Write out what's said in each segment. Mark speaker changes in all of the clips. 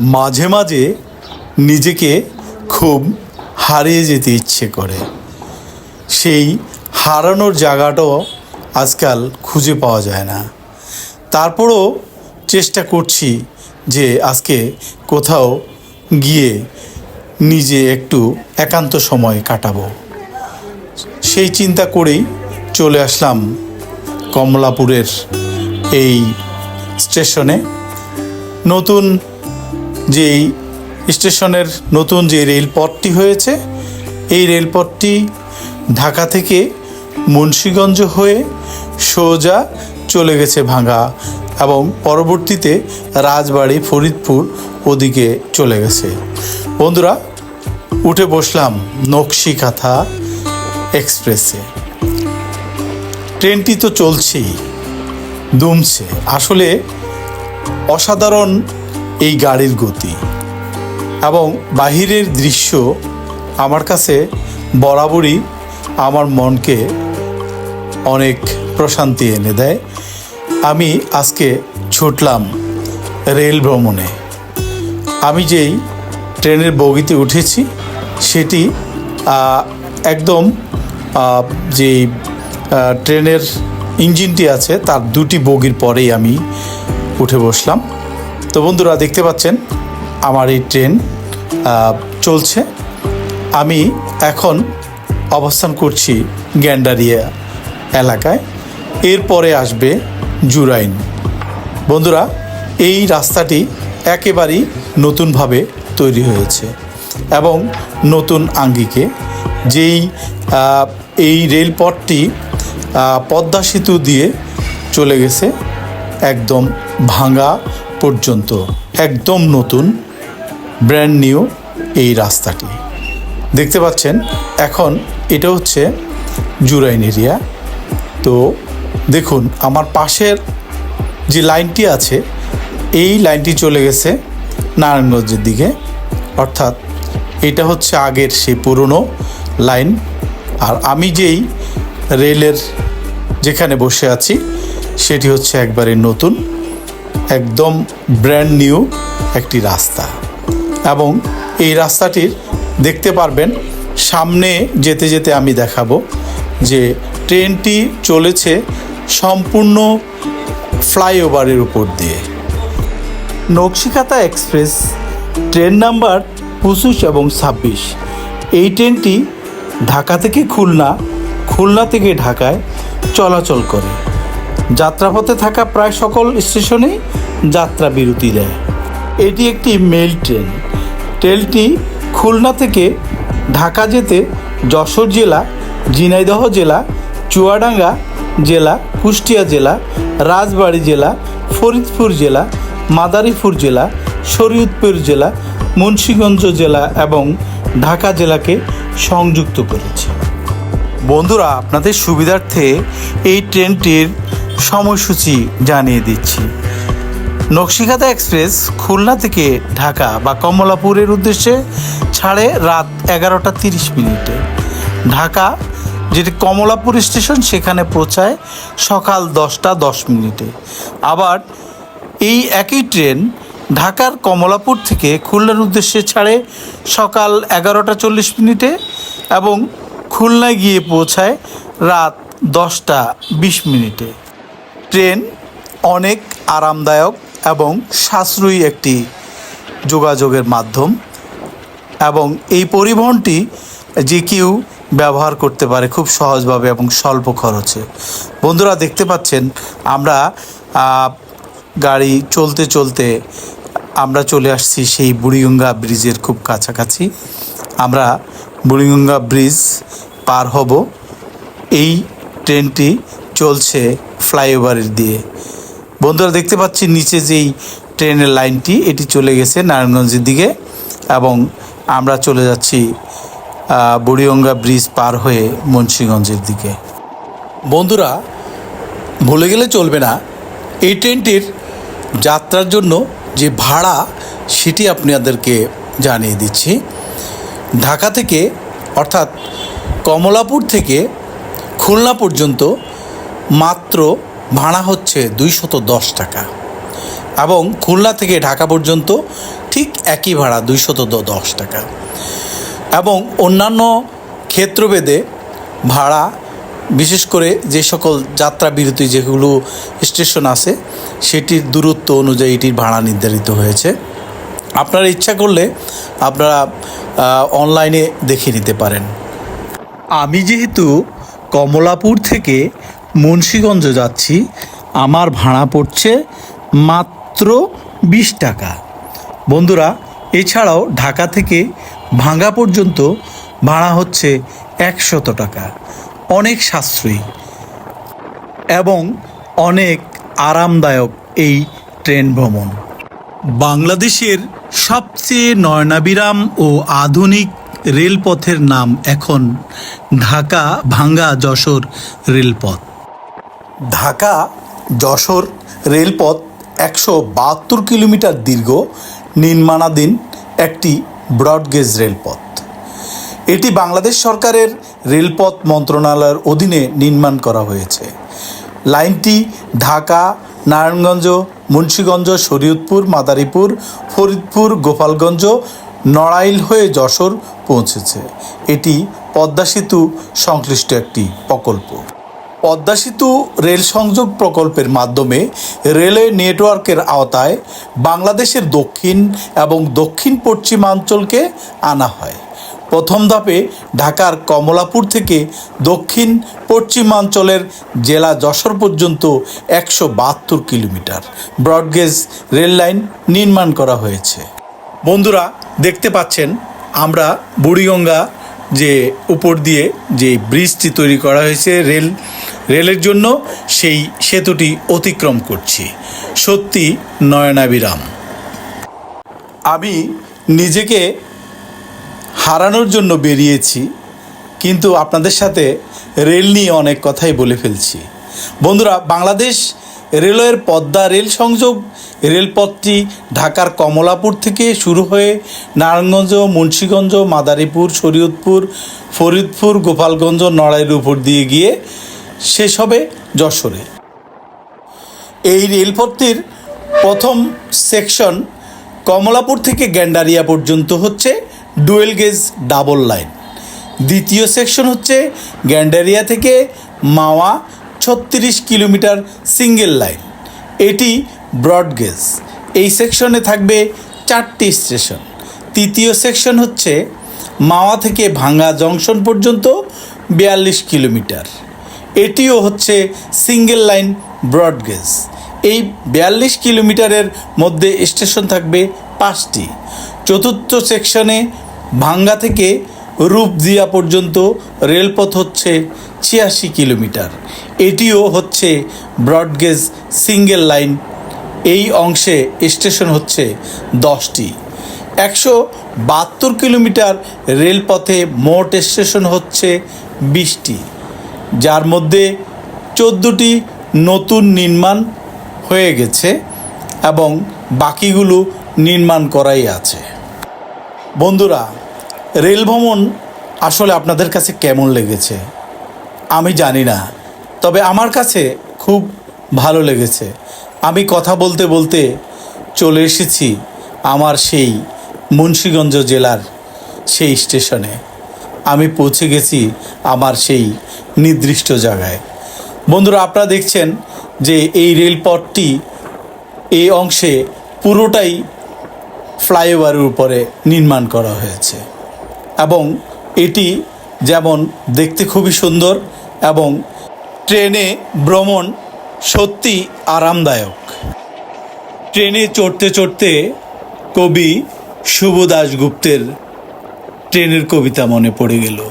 Speaker 1: মাঝে মাঝে নিজেকে খুব হারিয়ে যেতে ইচ্ছে করে। সেই হারানোর জায়গাটাও আজকাল খুঁজে পাওয়া যায় না। তারপরও চেষ্টা করছি যে আজকে কোথাও গিয়ে নিজে একটু একান্ত সময় কাটাবো। সেই চিন্তা করেই চলে আসলাম কমলাপুরের এই স্টেশনে। নতুন যেই স্টেশনের নতুন যে রেলপথটি হয়েছে, এই রেলপথটি ঢাকা থেকে মুন্সীগঞ্জ হয়ে সোজা চলে গেছে ভাঙা এবং পরবর্তীতে রাজবাড়ি ফরিদপুর ওদিকে চলে গেছে। বন্ধুরা, উঠে বসলাম নকশিকাথা এক্সপ্রেসে। ট্রেনটি তো চলছেই, দুমছে। আসলে অসাধারণ এই গাড়ির গতি। এবং বাহিরের দৃশ্য আমার কাছে বরাবরই আমার মনকে অনেক প্রশান্তি এনে দেয়। আমি আজকে ছুটলাম রেল ভ্রমণে। আমি যেই ট্রেনের বগিতে উঠেছি, সেটি একদম যেই ট্রেনের ইঞ্জিনটি আছে, তার দুটি বগির পরেই আমি উঠে বসলাম। তো বন্ধুরা দেখতে পাচ্ছেন, আমার এই ট্রেন চলছে। আমি এখন অবস্থান করছি গ্যান্ডারিয়া এলাকায়। এরপরে আসবে জুরাইন। বন্ধুরা, এই রাস্তাটি একেবারেই নতুনভাবে তৈরি হয়েছে এবং নতুন আঙ্গিকে। যেই এই রেলপথটি পদ্মা সেতু দিয়ে চলে গেছে, একদম ভাঙা পর্যন্ত একদম নতুন ব্র্যান্ড নিউ এই রাস্তাটি। দেখতে পাচ্ছেন, এখন এটা হচ্ছে জুরাইন এরিয়া। তো দেখুন, আমার পাশের যে লাইনটি আছে, এই লাইনটি চলে গেছে নারায়ণগঞ্জের দিকে। অর্থাৎ এটা হচ্ছে আগের সেই পুরনো লাইন। আর আমি যেই রেলের যেখানে বসে আছি, সেটি হচ্ছে একবারে নতুন। একদম ব্র্যান্ড নিউ একটি রাস্তা। এবং এই রাস্তাটির দেখতে পারবেন, সামনে যেতে যেতে আমি দেখাবো যে ট্রেনটি চলেছে সম্পূর্ণ ফ্লাইওভারের উপর দিয়ে। নকশিকাতা এক্সপ্রেস, ট্রেন নাম্বার পঁচিশ এবং ছাব্বিশ। এই ট্রেনটি ঢাকা থেকে খুলনা খুলনা থেকে ঢাকায় চলাচল করে। যাত্রাপথে থাকা প্রায় সকল স্টেশনেই যাত্রা বিরতি দেয়। এটি একটি মেল ট্রেন। ট্রেনটি খুলনা থেকে ঢাকা যেতে যশোর জেলা, ঝিনাইদহ জেলা, চুয়াডাঙ্গা জেলা, কুষ্টিয়া জেলা, রাজবাড়ী জেলা, ফরিদপুর জেলা, মাদারীপুর জেলা, শরীয়তপুর জেলা, মুন্সীগঞ্জ জেলা এবং ঢাকা জেলাকে সংযুক্ত করেছে। বন্ধুরা, আপনাদের সুবিধার্থে এই ট্রেনটির সময়সূচি জানিয়ে দিচ্ছি। নকশিকাতা এক্সপ্রেস খুলনা থেকে ঢাকা বা কমলাপুরের উদ্দেশ্যে ছাড়ে রাত এগারোটা তিরিশ মিনিটে। ঢাকা, যেটি কমলাপুর স্টেশন, সেখানে পৌঁছায় সকাল দশটা দশ মিনিটে। আবার এই একই ট্রেন ঢাকার কমলাপুর থেকে খুলনার উদ্দেশ্যে ছাড়ে সকাল এগারোটা চল্লিশ মিনিটে এবং খুলনায় গিয়ে পৌঁছায় রাত দশটা বিশ মিনিটে। ট্রেন অনেক আরামদায়ক এবং সাশ্রয়ী একটি যোগাযোগের মাধ্যম এবং এই পরিবহনটি যে কেউ ব্যবহার করতে পারে খুব সহজভাবে এবং স্বল্প খরচে। বন্ধুরা, দেখতে পাচ্ছেন, আমরা গাড়ি চলতে চলতে আমরা চলে আসছি সেই বুড়িগঙ্গা ব্রিজের খুব কাছাকাছি। আমরা বুড়িগঙ্গা ব্রিজ পার হব। এই ট্রেনটি চলছে ফ্লাইওভারের দিয়ে। বন্ধুরা দেখতে পাচ্ছি নিচে যেই ট্রেনের লাইনটি, এটি চলে গেছে নারায়ণগঞ্জের দিকে এবং আমরা চলে যাচ্ছি বুড়িগঙ্গা ব্রিজ পার হয়ে মুন্সীগঞ্জের দিকে। বন্ধুরা, ভুলে গেলে চলবে না, এই ট্রেনটির যাত্রার জন্য যে ভাড়া, সেটি আপনাদেরকে জানিয়ে দিচ্ছি। ঢাকা থেকে, অর্থাৎ কমলাপুর থেকে খুলনা পর্যন্ত মাত্র ভাড়া হচ্ছে দুইশত দশ টাকা। এবং খুলনা থেকে ঢাকা পর্যন্ত ঠিক একই ভাড়া দুইশত দশ টাকা। এবং অন্যান্য ক্ষেত্রভেদে ভাড়া, বিশেষ করে যে সকল যাত্রা বিরতি যেগুলো স্টেশন আছে, সেটির দূরত্ব অনুযায়ী এটির ভাড়া নির্ধারিত হয়েছে। আপনারা ইচ্ছা করলে আপনারা অনলাইনে দেখে নিতে পারেন। আমি যেহেতু কমলাপুর থেকে মুন্সীগঞ্জ যাচ্ছি, আমার ভাড়া পড়ছে মাত্র বিশ টাকা। বন্ধুরা, এছাড়াও ঢাকা থেকে ভাঙ্গা পর্যন্ত ভাড়া হচ্ছে একশত টাকা। অনেক সাশ্রয়ী এবং অনেক আরামদায়ক এই ট্রেন ভ্রমণ। বাংলাদেশের সবচেয়ে নয়নাবিরাম ও আধুনিক রেলপথের নাম এখন ঢাকা ভাঙ্গা যশোর রেলপথ। ঢাকা যশোর রেলপথ একশো বাহাত্তর কিলোমিটার দীর্ঘ নির্মাণাধীন একটি ব্রডগেজ রেলপথ। এটি বাংলাদেশ সরকারের রেলপথ মন্ত্রণালয়ের অধীনে নির্মাণ করা হয়েছে। লাইনটি ঢাকা, নারায়ণগঞ্জ, মুন্সীগঞ্জ, শরীয়তপুর, মাদারীপুর, ফরিদপুর, গোপালগঞ্জ, নড়াইল হয়ে যশোর পৌঁছেছে। এটি পদ্মা সেতু সংশ্লিষ্ট একটি প্রকল্প। পদ্মা সেতু রেল সংযোগ প্রকল্পের মাধ্যমে রেলওয়ে নেটওয়ার্কের আওতায় বাংলাদেশের দক্ষিণ এবং দক্ষিণ পশ্চিমাঞ্চলকে আনা হয়। প্রথম ধাপে ঢাকার কমলাপুর থেকে দক্ষিণ পশ্চিমাঞ্চলের জেলা যশোর পর্যন্ত একশো বাহাত্তর কিলোমিটার ব্রডগেজ রেল লাইন নির্মাণ করা হয়েছে। বন্ধুরা, দেখতে পাচ্ছেন, আমরা বুড়িগঙ্গা যে উপর দিয়ে যে ব্রিজটি তৈরি করা হয়েছে রেল, রেলের জন্য, সেই সেতুটি অতিক্রম করছি। সত্যি নয়নাবিরাম আমি নিজেকে হারানোর জন্য বেরিয়েছি, কিন্তু আপনাদের সাথে রেল নিয়ে অনেক কথাই বলে ফেলছি। বন্ধুরা, বাংলাদেশ রেলওয়ের পদ্মা রেল সংযোগ রেলপথটি ঢাকার কমলাপুর থেকে শুরু হয়ে নারায়ণগঞ্জ, মুন্সীগঞ্জ, মাদারীপুর, শরীয়তপুর, ফরিদপুর, গোপালগঞ্জ নড়াইয়ের উপর দিয়ে গিয়ে শেষ হবে যশোরে। এই রেলপথটির প্রথম সেকশন কমলাপুর থেকে গ্যান্ডারিয়া পর্যন্ত হচ্ছে ডুয়েল গেজ ডাবল লাইন। দ্বিতীয় সেকশন হচ্ছে গ্যান্ডারিয়া থেকে মাওয়া ছত্রিশ কিলোমিটার সিঙ্গেল লাইন। এটি ব্রড গেজ। এই সেকশনে থাকবে চারটি স্টেশন। তৃতীয় সেকশন হচ্ছে মাওয়া থেকে ভাঙ্গা জংশন পর্যন্ত বিয়াল্লিশ কিলোমিটার। এটিও হচ্ছে সিঙ্গেল লাইন ব্রডগেজ এই বিয়াল্লিশ কিলোমিটারের মধ্যে স্টেশন থাকবে পাঁচটি। চতুর্থ সেকশনে ভাঙ্গা থেকে রূপদিয়া পর্যন্ত রেলপথ হচ্ছে ছিয়াশি কিলোমিটার। এটিও হচ্ছে ব্রডগেজ সিঙ্গেল লাইন এই অংশে স্টেশন হচ্ছে দশটি। একশো বাহাত্তর কিলোমিটার রেলপথে মোট স্টেশন হচ্ছে বিশটি, যার মধ্যে চোদ্দোটি নতুন নির্মাণ হয়ে গেছে এবং বাকিগুলো নির্মাণ করাই আছে। বন্ধুরা, রেল ভ্রমণ আসলে আপনাদের কাছে কেমন লেগেছে? আমি জানি না, তবে আমার কাছে খুব ভালো লেগেছে। আমি কথা বলতে বলতে চলে এসেছি আমার সেই মুন্সীগঞ্জ জেলার সেই স্টেশনে। আমি পৌঁছে গেছি আমার সেই নির্দিষ্ট জায়গায়। বন্ধুরা, আপনারা দেখছেন যে এই রেলপথটি এই অংশে পুরোটাই ফ্লাইওভারের উপরে নির্মাণ করা হয়েছে এবং এটি যেমন দেখতে খুবই সুন্দর এবং ট্রেনে ভ্রমণ সত্যি আরামদায়ক। ট্রেনে চড়তে চড়তে কবি শুভ দাশগুপ্তের ট্রেনের কবিতা মনে পড়ে গেল।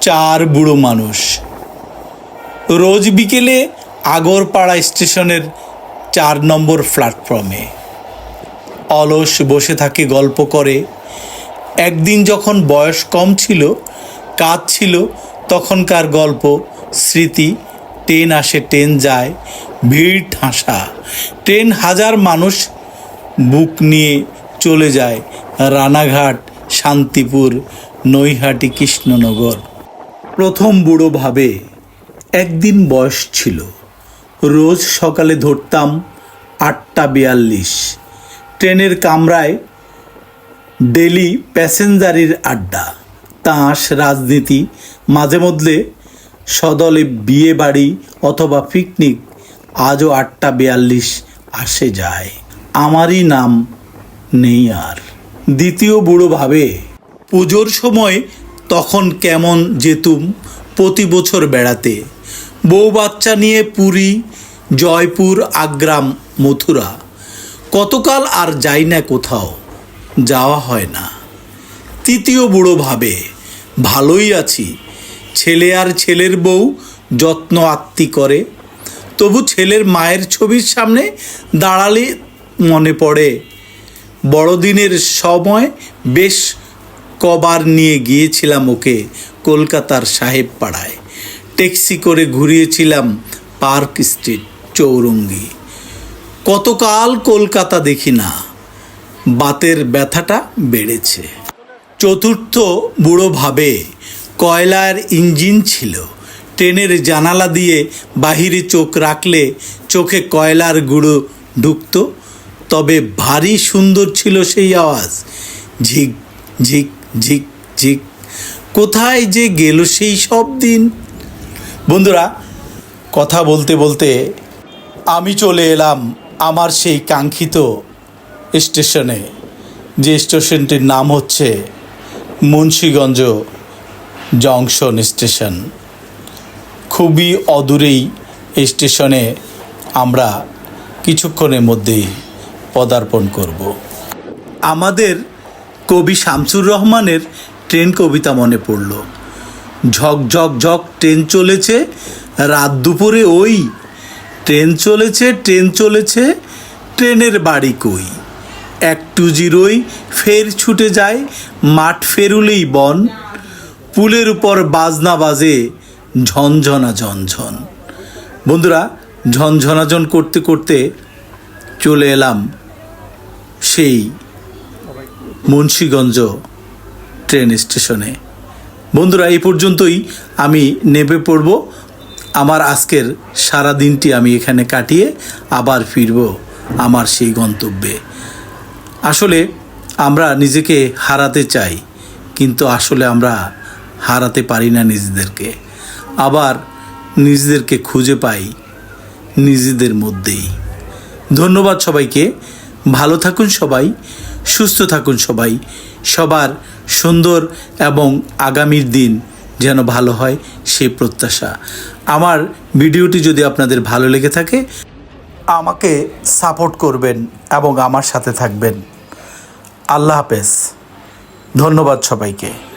Speaker 1: চার বুড়ো মানুষ। রোজ বিকেলে আগরপাড়া স্টেশনের চার নম্বর প্ল্যাটফর্মে। অলস বসে থাকে, গল্প করে। একদিন যখন বয়স কম ছিল কাজ ছিল তখনকার গল্প, স্মৃতি ট্রেন আসে, ট্রেন যায়, ভিড় ঠাসা। ট্রেন হাজার মানুষ বুক নিয়ে চলে যায়, রানাঘাট, শান্তিপুর, নৈহাটি, কৃষ্ণনগর। প্রথম বুড়ো ভাবে একদিন বয়স ছিল। রোজ সকালে ধরতাম আটটা বিয়াল্লিশ। ট্রেনের কামরায় ডেলি প্যাসেঞ্জারির আড্ডা। তাস রাজনীতি মাঝে মধ্যে সদলে বিয়ে বাড়ি অথবা পিকনিক আজও আটটা বিয়াল্লিশ আসে যায়। আমারই নাম নেই আর। দ্বিতীয় বুড়ো ভাবে, পুজোর সময় তখন কেমন যেতুম প্রতি বছর বেড়াতে। বউ বাচ্চা নিয়ে পুরী, জয়পুর, আগ্রাম, মথুরা। কতকাল আর যাই না কোথাও, যাওয়া হয় না। তৃতীয় বুড়ো ভাবে, ভালোই আছি ছেলে আর ছেলের বউ যত্ন আত্মি করে। তবু ছেলের মায়ের ছবির সামনে দাঁড়ালে মনে পড়ে, বড়দিনের সময় বেশ কবার নিয়ে গিয়েছিলাম ওকে কলকাতার সাহেব পাড়ায়। ট্যাক্সি করে ঘুরিয়েছিলাম পার্ক স্ট্রিট চৌরঙ্গি। কতকাল কলকাতা দেখি না, বাতের ব্যথাটা বেড়েছে। চতুর্থ বুড়ো ভাবে কয়লার ইঞ্জিন ছিল। ট্রেনের জানালা দিয়ে বাহিরে চোখ রাখলে চোখে কয়লার গুঁড়ো ঢুকত, তবে ভারী সুন্দর ছিল সেই আওয়াজ। ঝিক ঝিক ঝিক ঝিক। কোথায় যে গেল সেই সব দিন। বন্ধুরা, কথা বলতে বলতে আমি চলে এলাম আমার সেই কাঙ্ক্ষিত স্টেশনে, যে স্টেশনটির নাম হচ্ছে মুন্সীগঞ্জ। Junction station. খুবই অদূরেই স্টেশনে আমরা কিছুক্ষণের মধ্যেই পদার্পণ করব। আমাদের কবি শামসুর রহমানের ট্রেন কবিতা মনে পড়ল। ঝক ঝক ঝক, ট্রেন চলেছে, রাত দুপুরে ওই, ট্রেন চলেছে ট্রেন চলেছে, ট্রেনের বাড়ি কই? একটু জিরোই ফের ছুটে যায়, মাঠ ফেরুলেই বন পুলের উপর বাজনা বাজে ঝনঝনা ঝনঝন। বন্ধুরা ঝনঝনাঝন করতে করতে চলে এলাম সেই মুন্সীগঞ্জ ট্রেন স্টেশনে। বন্ধুরা, এই পর্যন্তই আমি নেমে পড়ব। আমার আজকের সারা দিনটি আমি এখানে কাটিয়ে আবার ফিরব আমার সেই গন্তব্যে। আসলে আমরা নিজেকে হারাতে চাই, কিন্তু আসলে আমরা হারাতে পারি না নিজেদেরকে। আবার নিজেদেরকে খুঁজে পাই নিজেদের মধ্যেই। ধন্যবাদ সবাইকে। ভালো থাকুন সবাই, সুস্থ থাকুন সবাই। সবার সুন্দর এবং আগামীর দিন যেন ভালো হয় সেই প্রত্যাশা। আমার ভিডিওটি যদি আপনাদের ভালো লেগে থাকে, আমাকে সাপোর্ট করবেন এবং আমার সাথে থাকবেন। আল্লাহ হাফেজ। ধন্যবাদ সবাইকে।